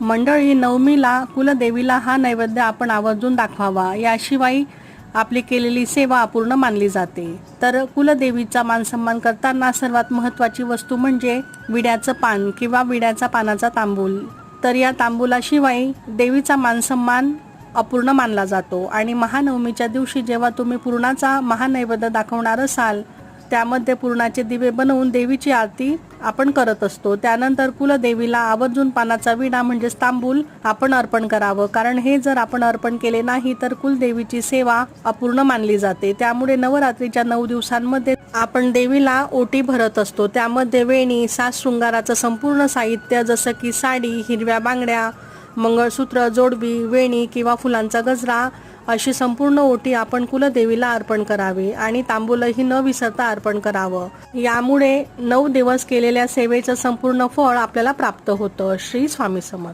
मंडळी नवमीला कुलदेवीला हा नैवेद्य आपण आवर्जून दाखवावा. याशिवाय आपली केलेली सेवा अपूर्ण मानली जाते. तर कुलदेवीचा मानसन्मान करताना सर्वात महत्त्वाची वस्तू म्हणजे विड्याचं पान किंवा विड्याचा पानाचा तांबूल. तर या तांबुलाशिवाय देवीचा मानसन्मान अपूर्ण मानला जातो. आणि महानवमीच्या दिवशी जेव्हा तुम्ही पूर्णाचा महानैवेद्य दाखवणार असाल त्यामध्ये पूर्णाचे दिवे बनवून देवीची आरती आपण करत असतो. त्यानंतर कुलदेवीला आवर्जून पानाचा विडा म्हणजेच तांबूल आपण अर्पण करावं. कारण हे जर आपण अर्पण केले नाही तर कुलदेवीची सेवा अपूर्ण मानली जाते. त्यामुळे नवरात्रीच्या नऊ दिवसांमध्ये आपण देवीला ओटी भरत असतो. त्यामध्ये वेणी सास शृंगाराचं संपूर्ण साहित्य जसं की साडी हिरव्या बांगड्या मंगळसूत्र जोडबी वेणी किंवा फुलांचा गजरा अशी संपूर्ण ओटी आपण कुलदेवीला अर्पण करावी आणि तांबूलही न विसरता अर्पण करावं. यामुळे नऊ दिवस केलेल्या सेवेचं संपूर्ण फळ आपल्याला प्राप्त होतं श्री स्वामी समर्थ.